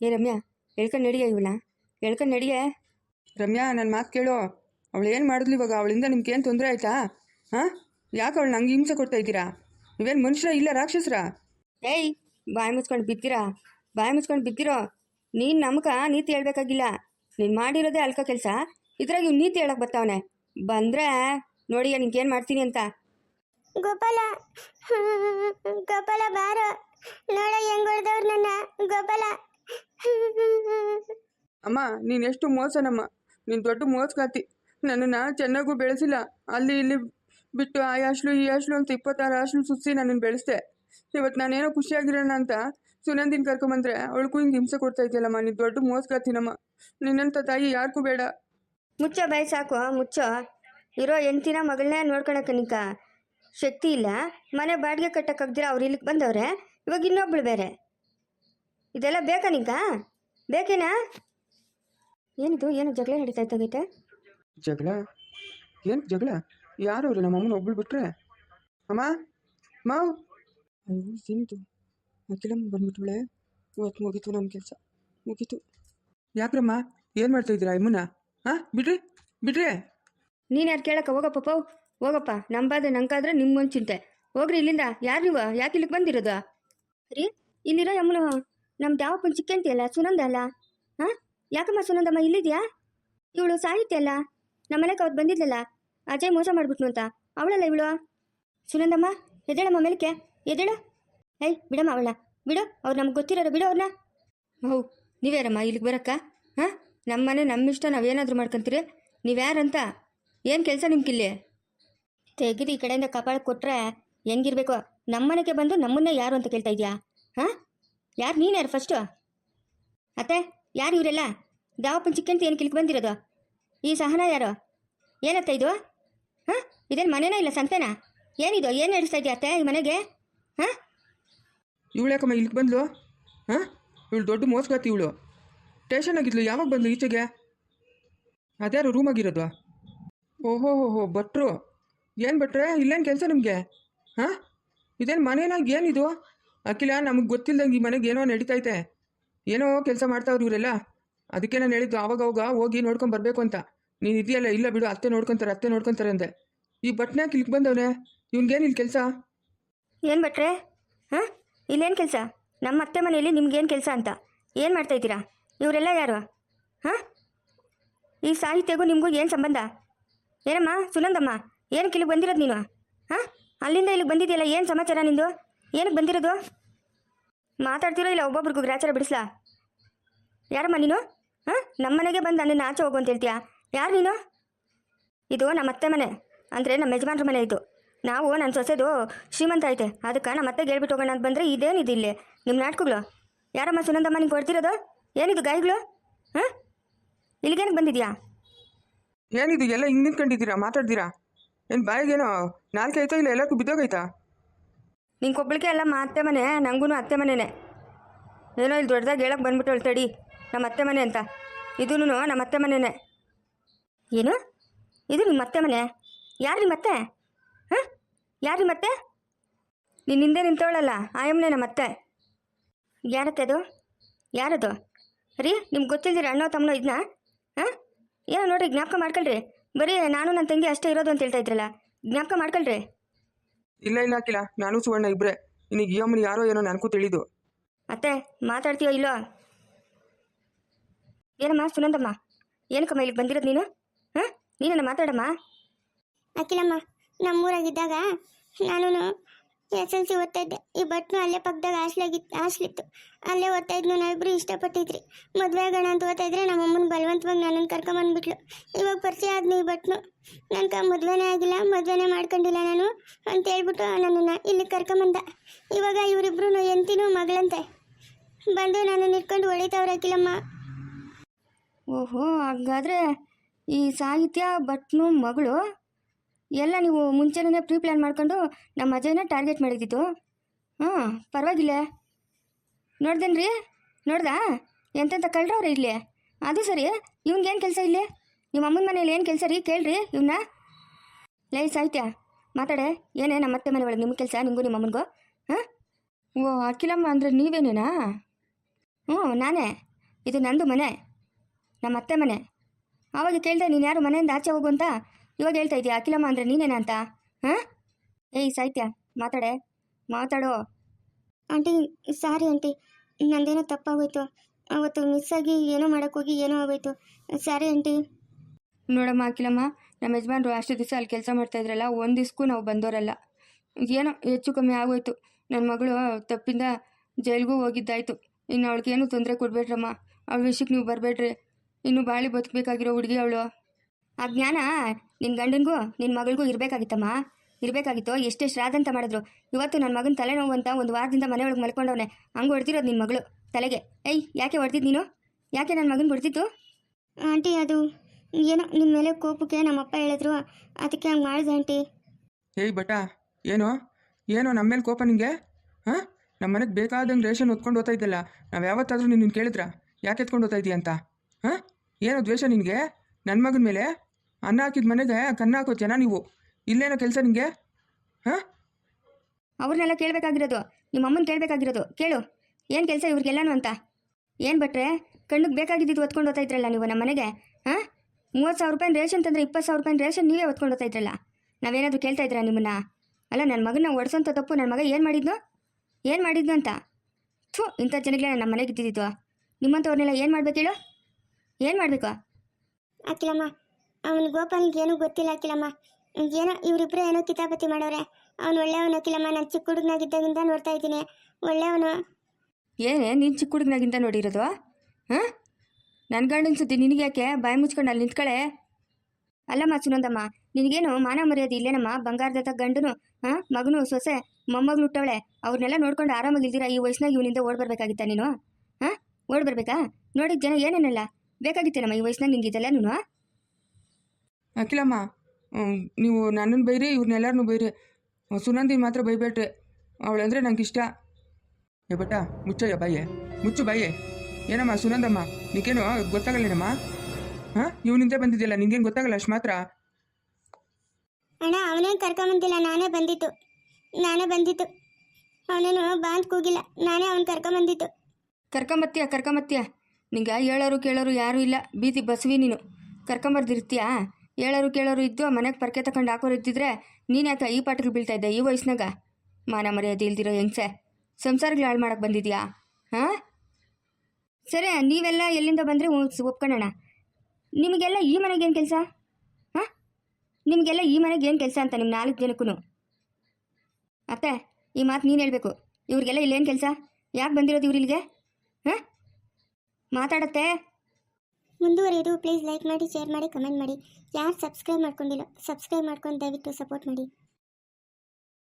ಏ ರಮ್ಯಾ ಎಳ್ಕೊಂಡು ನಡಿಯ ಇವನ ಎಳ್ಕೊಂಡು ನಡಿಯೇ. ರಮ್ಯಾ ನನ್ನ ಮಾತು ಕೇಳು. ಅವಳು ಏನು ಮಾಡಿದ್ಲು ಇವಾಗ? ಅವಳಿಂದ ನಿಮ್ಗೇನು ಏನು ತೊಂದರೆ ಆಯ್ತಾ? ಹಾಂ? ಯಾಕೆ ಅವಳು ನಂಗೆ ಹಿಂಸೆ ಕೊಡ್ತಾ ಇದ್ದೀರಾ? ನೀವೇನು ಮನುಷ್ಯರ ಇಲ್ಲ ರಾಕ್ಷಸರ? ಏಯ್ ಬಾಯಿ ಮುಚ್ಕೊಂಡು ಬಿದ್ದೀರಾ ಬಾಯಿ ಮುಚ್ಕೊಂಡು ಬಿದ್ದಿರೋ. ನೀನು ನಮ್ಗೆ ನೀತಿ ಹೇಳ್ಬೇಕಾಗಿಲ್ಲ. ನೀನು ಮಾಡಿರೋದೇ ಅಲ್ಕ ಕೆಲಸ. ಇದ್ರಾಗ ಇವ್ನು ನೀತಿ ಹೇಳಕ್ ಬರ್ತಾವನೆ ಬಂದ್ರೆ ನೋಡಿ ನಿನ್ಗೇನು ಮಾಡ್ತೀನಿ ಅಂತ. ಗೋಪಾಲ ಗೋಪಾಲ ಬಾರೋ. ನೋಡ ಹೆಂಗ್ ಹೊಡೆದವ್ರು ನನ್ನ. ಗೋಪಾಲ ಅಮ್ಮ, ನೀನು ಎಷ್ಟು ಮೋಸನಮ್ಮ? ನೀನು ದೊಡ್ಡ ಮೋಸಗಾತಿ. ನನ್ನನ್ನು ಚೆನ್ನಾಗೂ ಬೆಳೆಸಿಲ್ಲ. ಅಲ್ಲಿ ಇಲ್ಲಿ ಬಿಟ್ಟು ಆ ಹಾಸ್ಲು ಈ ಹಾಸ್ಲು ಅಂತ ಇಪ್ಪತ್ತಾರು ಹಾಸ್ಲು ಸುತ್ತಿ ನನ್ನನ್ನು ಬೆಳೆಸ್ದೆ. ಇವತ್ತು ನಾನೇನೋ ಖುಷಿಯಾಗಿರೋಣ ಅಂತ ಸುನಂದಿನ ಕರ್ಕೊಂಬಂದ್ರೆ ಅವಳಿಗೂ ಹಿಂಗೆ ಹಿಂಸೆ ಕೊಡ್ತಾ ಇದೆಯಲ್ಲಮ್ಮ, ನೀನು ದೊಡ್ಡ ಮೋಸಗಾತಿನಮ್ಮ. ನಿನ್ನಂತ ತಾಯಿ ಯಾರಿಗೂ ಬೇಡ. ಮುಚ್ಚೋ ಬಾಯ್ ಸಾಕು ಮುಚ್ಚೋ. ಇರೋ ಹೆಂಡ್ತಿನ ಮಗಳನ್ನೇ ನೋಡ್ಕೊಳಕ್ಕೆ ನಿಕ. ಶಕ್ತಿ ಇಲ್ಲ. ಮನೆ ಬಾಡಿಗೆ ಕಟ್ಟಕ್ಕಾಗ್ದಿರ ಅವ್ರು ಇಲ್ಲಿಗೆ ಬಂದವ್ರೆ. ಇವಾಗ ಇನ್ನೊಬ್ಳು ಬೇರೆ. ಇದೆಲ್ಲ ಬೇಕಾ ನಿಂಗ? ಬೇಕೇನಾ? ಏನಿದು? ಏನು ಜಗಳ ನಡೀತಾ ಇತ್ತಾಗೈತೆ ಜಗಳ? ಏನು ಜಗಳ? ಯಾರು ನಮ್ಮ ಅಮ್ಮನ ಒಬ್ಳು ಬಿಟ್ರೆ? ಅಮ್ಮ? ಮಾವು? ಅಯ್ಯೋ ಏನಿದು? ಅಖಿಲಮ್ಮ ಬಂದ್ಬಿಟ್ಬಿಳೆ ಇವತ್ತು ಮುಗೀತು ನಮ್ಮ ಕೆಲಸ. ಮುಗೀತು. ಯಾಕ್ರಮ್ಮ? ಏನು ಮಾಡ್ತಾ ಇದ್ದೀರಾ ಅಮ್ಮನ? ಹಾಂ ಬಿಡ್ರಿ ಬಿಡ್ರಿ. ನೀನು ಯಾರು ಕೇಳಕ್ಕ? ಹೋಗಪ್ಪ ಪೌ. ಹೋಗಪ್ಪ. ನಂಬಾದ್ರೆ ನಂಗಾದ್ರೆ ನಿಮ್ಗೊಂದು ಚಿಂತೆ. ಹೋಗ್ರಿ ಇಲ್ಲಿಂದ. ಯಾರು ನೀವು? ಯಾಕೆ ಇಲ್ಲಿಗೆ ಬಂದಿರೋದು? ರೀ ಇಲ್ಲಿರೋ ಯಮ್ಮನು ನಮ್ಮ ಪುಣ್ ಚಿಕ್ಕಂತಿ ಅಲ್ಲ, ಸುನಂದ ಅಲ್ಲ? ಹಾಂ? ಯಾಕಮ್ಮ ಸುನಂದಮ್ಮ, ಇಲ್ಲಿದೆಯಾ? ಇವಳು ಸಾಹಿತ್ಯ ಅಲ್ಲ? ನಮ್ಮ ಮನೆಗೆ ಅವತ್ತು ಬಂದಿದ್ಲಲ್ಲ, ಅಜಯ್ ಮೋಸ ಮಾಡ್ಬಿಟ್ನು ಅಂತ. ಅವಳಲ್ಲ ಇವಳು? ಸುನಂದಮ್ಮ, ಎದ್ದೇಳಮ್ಮ ಮೇಲಕ್ಕೆ. ಎದ್ದೇಳು. ಏಯ್, ಬಿಡಮ್ಮ ಅವಳ ಬಿಡು, ಅವ್ರು ನಮ್ಗೆ ಗೊತ್ತಿರೋರು, ಬಿಡು ಅವ್ರನ್ನ ಹೌ, ನೀವ್ಯಾರಮ್ಮ, ಇಲ್ಲಿಗೆ ಬರಕ್ಕ? ಹಾಂ? ನಮ್ಮ ಮನೆ ನಮ್ಮ ಇಷ್ಟ ನಾವೇನಾದರೂ ಮಾಡ್ಕೊಂತೀರಿ? ನೀವ್ಯಾರಂತ ಏನು ಕೆಲಸ ನಿಮ್ಗಿಲ್ಲಿ? ತೆಗೆದು ಈ ಕಡೆಯಿಂದ ಕಪಾಳ ಕೊಟ್ರೆ ಹೆಂಗಿರ್ಬೇಕು? ನಮ್ಮನೆಗೆ ಬಂದು ನಮ್ಮನ್ನೇ ಯಾರು ಅಂತ ಕೇಳ್ತಾ ಇದೆಯಾ? ಹಾಂ? ಯಾರು ನೀನು ಯಾರು ಫಸ್ಟು ಅತ್ತೆ, ಯಾರು ಇವರೆಲ್ಲ? ದಾವಪ್ಪನ ಚಿಕ್ಕಂತ ಏನು ಕಿಲ್ಕ್ ಬಂದಿರೋದು? ಈ ಸಹನ ಯಾರು? ಏನತ್ತೆ ಇದು? ಹಾಂ? ಇದೇನು ಮನೆನಾ ಇಲ್ಲ, ಸಂತೆನಾ? ಏನಿದು? ಏನು ನಡೆಸ್ತಾ ಇದೆಯಾ ಅತ್ತೆ ಈ ಮನೆಗೆ? ಹಾಂ? ಇವಳು ಯಾಕಮ್ಮ ಇಲ್ಲಿಗೆ ಬಂದ್ಲು? ಹಾಂ? ಇವಳು ದೊಡ್ಡ ಮೋಸಗಾತಿ ಇವಳು. ಟೇಷನ್ ಆಗಿದ್ಲು, ಯಾವಾಗ ಬಂದ್ಲು ಈಚೆಗೆ? ಅದ್ಯಾರು ರೂಮಾಗಿರೋದು ಓಹೋ ಹೋ ಭಟ್ರು. ಏನು ಭಟ್ರೆ, ಇಲ್ಲೇನು ಕೆಲಸ ನಿಮಗೆ? ಹಾಂ? ಇದೇನು ಮನೇನಾಗ ಏನಿದು? ಅಖಿಲ, ನಮಗೆ ಗೊತ್ತಿಲ್ಲದಂಗೆ ಈ ಮನೆಗೆ ಏನೋ ನಡೀತೈತೆ. ಏನೋ ಕೆಲಸ ಮಾಡ್ತಾವ್ರು ಇವರೆಲ್ಲ. ಅದಕ್ಕೆ ನಾನು ಹೇಳಿದ್ದು ಆವಾಗವಾಗ ಹೋಗಿ ನೋಡ್ಕೊಂಡು ಬರಬೇಕು ಅಂತ. ನೀನು ಇದೆಯಲ್ಲ, ಇಲ್ಲ ಬಿಡು, ಅತ್ತೆ ನೋಡ್ಕೊಂತಾರೆ, ಅತ್ತೆ ನೋಡ್ಕೊತಾರೆ ಅಂದೆ. ಈ ಬಟ್ನ್ಯಾಕೆ ಇಲ್ಲಿಗೆ ಬಂದವನೆ, ಇವ್ನಿಗೇನು ಇಲ್ಲಿ ಕೆಲಸ? ಏನು ಭಟ್ರೆ? ಹಾಂ? ಇಲ್ಲೇನು ಕೆಲಸ? ನಮ್ಮ ಅತ್ತೆ ಮನೆಯಲ್ಲಿ ನಿಮ್ಗೇನು ಕೆಲಸ ಅಂತ. ಏನು ಮಾಡ್ತಾ ಇದ್ದೀರಾ? ಇವರೆಲ್ಲ ಯಾರು? ಹಾಂ? ಈ ಸಾಹಿತ್ಯಗೂ ನಿಮಗೂ ಏನು ಸಂಬಂಧ? ಏನಮ್ಮ, ಸುನಂದಮ್ಮ, ಏನಕ್ಕೆ ಇಲ್ಲಿಗೆ ಬಂದಿರೋದು ನೀನು? ಹಾಂ? ಅಲ್ಲಿಂದ ಇಲ್ಲಿಗೆ ಬಂದಿದೆಯಲ್ಲ, ಏನು ಸಮಾಚಾರ ನಿಂದು? ಏನಕ್ಕೆ ಬಂದಿರೋದು? ಮಾತಾಡ್ತಿರೋ ಇಲ್ಲ ಒಬ್ಬೊಬ್ರಿಗೂ ಗ್ರಾಚಾರ ಬಿಡಿಸ್ಲಾ? ಯಾರಮ್ಮ ನೀನು? ಹಾಂ? ನಮ್ಮ ಮನೆಗೆ ಬಂದು ನನ್ನನ್ನು ಆಚೆ ಹೋಗು ಅಂತ ಹೇಳ್ತೀಯಾ? ಯಾರು ನೀನು? ಇದು ನಮ್ಮ ಅತ್ತೆ ಮನೆ, ಅಂದರೆ ನಮ್ಮ ಯಜಮಾನ್ರ ಮನೆ ಇದು. ನಾವು ನನ್ನ ಸೊಸೆದು ಶ್ರೀಮಂತ ಐತೆ. ಅದಕ್ಕೆ ನಮ್ಮ ಅತ್ತೆಗೆ ಹೇಳ್ಬಿಟ್ಟು ಹೋಗೋಣ ಅಂತ ಬಂದರೆ ಇದೇನಿದು ಇಲ್ಲಿ? ನಿಮ್ಮ ನಾಟಕಗಳು? ಯಾರಮ್ಮ ಸುನಂದಮ್ಮ ನಿಂಗೆ ಕೊಡ್ತಿರೋದು ಏನಿದು ಗಾಯಗಳು? ಹಾಂ? ಇಲ್ಲಿಗೇನಕ್ಕೆ ಬಂದಿದ್ಯಾ? ಏನಿದು, ಎಲ್ಲ ಹಿಂಗೆ ನಿಂತ್ಕೊಂಡಿದ್ದೀರಾ? ಮಾತಾಡ್ತೀರಾ ಏನು ಬಾಯಿಗೇನೋ ನಾಲ್ಕೈತಾ ಇಲ್ಲ ಎಲ್ಲಕ್ಕೂ ಬಿದ್ದೋಗೈತಾ? ನಿಂಗೆ ಕೊಬ್ಬಳಿಕೆ ಅಲ್ಲ ಮಾ ಅತ್ತೆ ಮನೆ ನನಗೂ ಅತ್ತೆ ಮನೆನೇ. ಏನೋ ಇಲ್ಲಿ ದೊಡ್ಡದಾಗಿ ಹೇಳಕ್ಕೆ ಬಂದ್ಬಿಟ್ಟು ತಡಿ, ನಮ್ಮ ಅತ್ತೆ ಮನೆ ಅಂತ. ಇದೂ ನಮ್ಮ ಅತ್ತೆ ಮನೆನೇ. ಏನು? ಇದು ನಿಮ್ಮ ಅತ್ತೆ ಮನೆ? ಯಾರು ನಿಮ್ಮ ಅತ್ತೆ? ಹಾಂ? ಯಾರು ನಿಮ್ಮ ಅತ್ತೆ? ನೀನು ಹಿಂದೆ ನಿಂತವಳಲ್ಲ, ಆಯಮ್ಮನೆ ನಮ್ಮ ಅತ್ತೆ. ಯಾರತ್ತೆ ಅದು? ಯಾರದು? ರೀ, ನಿಮ್ಗೆ ಗೊತ್ತಿಲ್ದಿರ ಅಣ್ಣ ತಮ್ಮನೋ ಇದನ್ನ ಹಾಂ? ಏನೋ ನೋಡಿರಿ, ಜ್ಞಾಪಕ ಮಾಡ್ಕೊಳ್ರಿ. ಬರೀ ನಾನು ನನ್ನ ತಂಗಿ ಅಷ್ಟೇ ಇರೋದು ಅಂತ ಹೇಳ್ತಾ ಇದ್ರಲ್ಲ, ಜ್ಞಾಪಕ ಮಾಡ್ಕೊಳ್ರಿ. ಇಲ್ಲ ಇಲ್ಲ ಹಾಕಿಲ್ಲ ನಾನು ಸುವರ್ಣ ಇಬ್ಬರೇ ನಿನಗೆ ಈ ಅಮ್ಮನ ಯಾರೋ ಏನೋ ನನಗೂ ತಿಳಿದು. ಅತ್ತೆ ಮಾತಾಡ್ತೀಯೋ ಇಲ್ಲೋ ಏನಮ್ಮ ಸುನಂದಮ್ಮ? ಏನಕ್ಕಮ್ಮ ಇಲ್ಲಿಗೆ ಬಂದಿರೋದು ನೀನು? ಹಾಂ? ನೀನನ್ನ ಮಾತಾಡಮ್ಮ? ಅಖಿಲಮ್ಮ ನಮ್ಮೂರಾಗಿದ್ದಾಗ ನಾನು ಎಸ್ ಎಲ್ ಸಿ ಓದ್ತಾ ಇದ್ದೆ ಈ ಬಟ್ನು ಅಲ್ಲೇ ಪಕ್ಕದಾಗ ಹಾಸ್ಲಾಗಿತ್ತು ಹಾಸ್ಲಿತ್ತು ಅಲ್ಲೇ ಓದ್ತಾ ಇದ್ನು ನಾವಿಬ್ರು ಇಷ್ಟಪಟ್ಟಿದ್ರಿ. ಮದುವೆ ಆಗೋಣ ಅಂತ ಓದ್ತಾ ಇದ್ರೆ ನಮ್ಮ ಅಮ್ಮನ ಬಲವಂತವಾಗಿ ನನ್ನನ್ನು ಕರ್ಕೊಂಬಂದ್ಬಿಟ್ಲು. ಇವಾಗ ಪರಿಚಯ ಆದ್ನು ಈ ಬಟ್ನು ನನ್ಗೆ ಮದುವೆನೇ ಆಗಿಲ್ಲ, ಮದುವೆನೇ ಮಾಡ್ಕೊಂಡಿಲ್ಲ ನಾನು ಅಂತ ಹೇಳ್ಬಿಟ್ಟು ನನ್ನನ್ನು ಇಲ್ಲಿ ಕರ್ಕೊಂಬಂದ. ಇವಾಗ ಇವರಿಬ್ರು ಎಂತಿನೂ ಮಗಳಂತೆ. ಬಂದು ನನ್ನನ್ನು ಇಟ್ಕೊಂಡು ಹೊಡಿತಾವ್ರೆ ಅಖಿಲಮ್ಮ. ಓಹೋ, ಹಾಗಾದ್ರೆ ಈ ಸಾಹಿತ್ಯ ಭಟ್ನು ಮಗಳು ಎಲ್ಲ ನೀವು ಮುಂಚೆನೇ ಪ್ರೀ ಪ್ಲ್ಯಾನ್ ಮಾಡ್ಕೊಂಡು ನಮ್ಮ ಅಜಯ್ನ ಟಾರ್ಗೆಟ್ ಮಾಡಿದ್ದಿತ್ತು ಹಾಂ ಪರವಾಗಿಲ್ಲ. ನೋಡ್ದೇನ್ರಿ? ನೋಡ್ದಾ? ಎಂತೆಂಥ ಕಳ್ರವ್ರೆ ಇಲ್ಲಿ? ಅದು ಸರಿ ಇವ್ನಿಗೇನು ಕೆಲಸ ಇಲ್ಲಿ? ನಿಮ್ಮ ಅಮ್ಮನ ಮನೇಲಿ ಏನು ಕೆಲಸ ರೀ? ಕೇಳ್ರಿ ಇವನ್ನ ಲೈ, ಸಾಹಿತ್ಯ, ಮಾತಾಡೆ. ಏನೇ ನಮ್ಮ ಅತ್ತೆ ಮನೆ ನಿಮ್ಮ ಕೆಲಸ ನಿಮಗೂ ನಿಮ್ಮ ಅಮ್ಮನಿಗೂ? ಹಾಂ? ಓ, ಅಖಿಲಮ್ಮ ಅಂದರೆ ನೀವೇನೇನಾ? ಹ್ಞೂ, ನಾನೇ. ಇದು ನಂದು ಮನೆ. ನಮ್ಮ ಅತ್ತೆ ಮನೆ. ಆವಾಗ ಕೇಳ್ದೆ ನೀನು ಯಾರು ಮನೆಯಿಂದ ಆಚೆ ಹೋಗು ಅಂತ ಇವಾಗ ಹೇಳ್ತಾ ಇದೀಯ? ಅಖಿಲಮ್ಮ ಅಂದರೆ ನೀನೇನಾ ಅಂತ? ಹಾಂ? ಏಯ್ ಸಾಹಿತ್ಯ ಮಾತಾಡೆ. ಮಾತಾಡೋ. Aunty sorry aunty. ನಂದೇನೋ ತಪ್ಪಾಗೋಯ್ತು. ಅವತ್ತು ಮಿಸ್ ಆಗಿ ಏನೋ ಮಾಡೋಕ್ಕೋಗಿ ಏನೋ ಆಗೋಯ್ತು. Sorry aunty. ನೋಡಮ್ಮ ಅಖಿಲಮ್ಮ ನಮ್ಮ ಯಜಮಾನ್ರು ಅಷ್ಟು ದಿವಸ ಅಲ್ಲಿ ಕೆಲಸ ಮಾಡ್ತಾ ಇದ್ರಲ್ಲ ಒಂದು ದಿವ್ಸಕ್ಕೂ ನಾವು ಬಂದವರಲ್ಲ ಏನೋ ಹೆಚ್ಚು ಕಮ್ಮಿ ಆಗೋಯ್ತು. ನನ್ನ ಮಗಳು ತಪ್ಪಿಂದ ಜೈಲಿಗೂ ಹೋಗಿದ್ದಾಯ್ತು. ಇನ್ನು ಅವಳಿಗೇನು ತೊಂದರೆ ಕೊಡಬೇಡ್ರಮ್ಮ. ಅವಳ ವಿಷಯಕ್ಕೆ ನೀವು ಬರಬೇಡ್ರಿ. ಇನ್ನು ಬಾಳಿ ಬದುಕಬೇಕಾಗಿರೋ ಹುಡುಗಿ ಅವಳು. ಆ ಜ್ಞಾನ ನಿನ್ನ ಗಂಡನಿಗೂ ನಿನ್ನ ಮಗಳಿಗೂ ಇರಬೇಕಾಗಿತ್ತಮ್ಮ. ಇರಬೇಕಾಗಿತ್ತು ಎಷ್ಟೇ ಶ್ರಾದ್ದ ಮಾಡಿದ್ರು. ಇವತ್ತು ನನ್ನ ಮಗನ ತಲೆನೋವು ಅಂತ ಒಂದು ವಾರದಿಂದ ಮನೆಯೊಳಗೆ ಮಲ್ಕೊಂಡವನೆ. ಹಂಗೆ ಹೊಡ್ತಿರೋದು ನಿನ್ನ ಮಗಳು. ತಲೆಗೆ. ಏಯ್ ಯಾಕೆ ಹೊಡ್ತಿದ್ದು ನೀನು? ಯಾಕೆ ನನ್ನ ಮಗನ ಹೊಡ್ತಿತ್ತು ಆಂಟಿ ಅದು ಏನೋ ನಿಮ್ಮ ಮೇಲೆ ಕೋಪಕ್ಕೆ ನಮ್ಮಪ್ಪ ಹೇಳಿದ್ರು. ಅದಕ್ಕೆ ಹಂಗೆ ಮಾಡಿದೆ ಆಂಟಿ. ಏಯ್ ಬಟ ಏನೋ? ಏನೋ ನಮ್ಮ ಮೇಲೆ ಕೋಪ ನಿಂಗೆ? ಹಾಂ? ನಮ್ಮ ಮನೆಗೆ ಬೇಕಾದಂಗೆ ರೇಷನ್ ಹೊತ್ಕೊಂಡು ಓದ್ತಾ ಇದ್ದಲ್ಲ. ನಾವು ಯಾವತ್ತಾದರೂ ನಿನ್ನ ಕೇಳಿದ್ರ? ಯಾಕೆ ಎತ್ಕೊಂಡು ಓದ್ತಾ ಇದೀಯ ಅಂತ? ಹಾಂ? ಏನೋ ದ್ವೇಷ ನಿನಗೆ? ನನ್ನ ಮಗನ ಮೇಲೆ? ಅನ್ನ ಹಾಕಿದ ಮನೆಗೆ ಕನ್ನ ಹಾಕೋ ಜನ ನೀವು? ಇಲ್ಲೇನೋ ಕೆಲಸ ನಿಮಗೆ ಹಾಂ? ಅವ್ರನ್ನೆಲ್ಲ ಕೇಳಬೇಕಾಗಿರೋದು. ನಿಮ್ಮ ಅಮ್ಮನ ಕೇಳಬೇಕಾಗಿರೋದು. ಕೇಳು. ಏನು ಕೆಲಸ ಇವ್ರಿಗೆಲ್ಲನೂ ಅಂತ? ಏನು ಬಟ್ರೆ ಕಣ್ಣಿಗೆ ಬೇಕಾಗಿದ್ದು ಒತ್ಕೊಂಡು ಹೋಗ್ತಾ ಇದ್ರಲ್ಲ ನೀವು ನಮ್ಮ ಮನೆಗೆ? ಹಾಂ? ಮೂವತ್ತು ಸಾವಿರ ರೂಪಾಯಿ ರೇಷನ್ ತಂದರೆ ಇಪ್ಪತ್ತು ಸಾವಿರ ರೂಪಾಯಿ ರೇಷನ್ ನೀವೇ ಒತ್ಕೊಂಡು ಹೋಗ್ತಾ ಇದ್ರಲ್ಲ. ನಾವೇನಾದರೂ ಕೇಳ್ತಾ ಇದ್ರಾ ನಿಮ್ಮನ್ನ? ಅಲ್ಲ ನನ್ನ ಮಗನ ಒಡ್ಸೋಂಥ ತಪ್ಪು ನನ್ನ ಮಗ ಏನು ಮಾಡಿದ್ನು? ಏನು ಮಾಡಿದ್ನು ಅಂತ? ಥೂ ಇಂಥ ಜನಗಳೇ ನಮ್ಮ ಮನೆಗೆ ಇದ್ದಿದ್ದು ನಿಮ್ಮಂಥವ್ರನ್ನೆಲ್ಲ ಏನು ಮಾಡ್ಬೇಕು ಹೇಳು? ಏನು ಮಾಡಬೇಕು? ಅಖಿಲಮ್ಮ ಅವನು ಗೋಪಾಲ್ಗೆ ಏನೂ ಗೊತ್ತಿಲ್ಲ ಅಕ್ಕಿಲಮ್ಮ ಏನೋ ಇವರಿಬ್ಬರು ಏನೋ ಕಿತಾಪತಿ ಮಾಡೋರೆ. ಅವನು ಒಳ್ಳೆಯವನು ಅಕ್ಕಿಲಮ್ಮ ನಾನು ಚಿಕ್ಕ ಹುಡುಗನಾಗಿದ್ದಾಗಿಂದ ನೋಡ್ತಾ ಇದ್ದೀನಿ. ಒಳ್ಳೆಯವನು. ಏನೇ, ನೀನು ಚಿಕ್ಕ ಹುಡುಗನಾಗಿಂದ ನೋಡಿರೋದು? ಹಾಂ? ನನ್ನ ಗಂಡನ ಸುದ್ದಿ ನಿನಗೆ ಯಾಕೆ? ಬಾಯಿ ಮುಚ್ಕೊಂಡು ಅಲ್ಲಿ ನಿಂತ್ಕಳೆ? ಅಲ್ಲಮ್ಮ ಸುನಂದಮ್ಮ, ನಿನಗೇನು ಮಾನ ಮರ್ಯಾದೆ ಇಲ್ಲೇನಮ್ಮ? ಬಂಗಾರದತ್ತ ಗಂಡನು, ಹಾಂ, ಮಗನು, ಸೊಸೆ, ಮೊಮ್ಮಗಳು ಹುಟ್ಟವಳೆ. ಅವ್ರನ್ನೆಲ್ಲ ನೋಡ್ಕೊಂಡು ಆರಾಮಾಗಿ ಈ ವಯಸ್ಸಿನಾಗ ಇವನಿಂದ ಓಡ್ ಬರ್ಬೇಕಾಗಿತ್ತ ನೀನು? ಹಾಂ? ಓಡ್ ಬರ್ಬೇಕಾ? ನೋಡಿದ ಜನ ಏನೇನಲ್ಲ? ಬೇಕಾಗಿತ್ತೇನಮ್ಮ ಈ ವಯಸ್ಸಿನಾಗ ನಿಂಗೆ ಇದೆಲ್ಲ ನೀನು? ಅಖಿಲಮ್ಮ ನೀವು ನನ್ನನ್ನು ಬೈರಿ ಇವ್ರನ್ನೆಲ್ಲರನ್ನೂ ಬೈರಿ. ಸುನಂದಿ ಮಾತ್ರ ಬೈಬೇಡ್ರಿ ಅವಳಂದ್ರೆ ನಂಗೆ ಇಷ್ಟ ಏ ಬಟ್ಟ ಮುಚ್ಚಯ್ಯ ಬಾಯೆ ಮುಚ್ಚು ಬಾಯೆ. ಏನಮ್ಮ ಸುನಂದಮ್ಮ ನಿಗೇನು ಗೊತ್ತಾಗಲ್ಲೇನಮ್ಮ? ಹಾಂ? ಇವನಿಂದ ಬಂದಿದ್ದಿಲ್ಲ ನಿಂಗೇನು ಗೊತ್ತಾಗಲ್ಲ ಅಷ್ಟು ಮಾತ್ರ? ಅಣ್ಣ ಅವನೇನು ಕರ್ಕೊಂಬಂದಿಲ್ಲ ನಾನೇ ಬಂದಿತ್ತು ನಾನೇ ಬಂದಿತ್ತು ಅವನೇನು ಬಾಂದ್ ಕೂಗಿಲ್ಲ ನಾನೇ ಅವನು ಕರ್ಕೊಂಬಂದಿತ್ತು ಕರ್ಕೊಂಬತ್ತೀಯ ಕರ್ಕೊಂಬತ್ತೀಯ. ನಿಂಗೆ ಹೇಳೋರು ಕೇಳೋರು ಯಾರೂ ಇಲ್ಲ. ಬೀದಿ ಬಸವಿ ನೀನು. ಕರ್ಕೊಂಬರ್ದಿರ್ತೀಯಾ? ಹೇಳೋರು ಕೇಳೋರು ಇದ್ದು ಮನೆಗೆ ಪರ್ಕೆ ತಕೊಂಡು ಹಾಕೋರು ಇದ್ದಿದ್ರೆ ನೀನು ಯಾಕೆ ಈ ಪಾಟ್ಗಳು ಬೀಳ್ತಾ ಇದ್ದೆ, ಈ ವಯಸ್ಸಿನಾಗ? ಮಾನ ಮರ್ಯಾದೆ ಇಲ್ದಿರೋ ಹೆಂಗ್ಸೆ? ಸಂಸಾರಗಳು ಹಾಳು ಮಾಡಕ್ಕೆ ಬಂದಿದ್ಯಾ? ಹಾಂ? ಸರಿ, ನೀವೆಲ್ಲ ಎಲ್ಲಿಂದ ಬಂದರೆ ಒಪ್ಕೊಳ್ಳೋಣ ನಿಮಗೆಲ್ಲ ಈ ಮನೆಗೇನು ಕೆಲಸ? ಹಾಂ? ನಿಮಗೆಲ್ಲ ಈ ಮನೆಗೆ ಏನು ಕೆಲಸ ಅಂತ ನಿಮ್ಮ ನಾಲ್ಕು ಜನಕ್ಕೂ ಅತ್ತೆ, ಈ ಮಾತು ನೀನು ಹೇಳಬೇಕು. ಇವ್ರಿಗೆಲ್ಲ ಇಲ್ಲೇನು ಕೆಲಸ? ಯಾಕೆ ಬಂದಿರೋದು ಇವ್ರು ಇಲ್ಲಿಗೆ ಹಾಂ? ಮಾತಾಡತ್ತೆ? ಮುಂದುವರಿಯೋದು ಪ್ಲೀಸ್ ಲೈಕ್ ಮಾಡಿ ಶೇರ್ ಮಾಡಿ ಕಮೆಂಟ್ ಮಾಡಿ. ಯಾರು ಸಬ್ಸ್ಕ್ರೈಬ್ ಮಾಡ್ಕೊಂಡಿಲ್ಲ ಸಬ್ಸ್ಕ್ರೈಬ್ ಮಾಡ್ಕೊಂಡು ದಯವಿಟ್ಟು ಸಪೋರ್ಟ್ ಮಾಡಿ.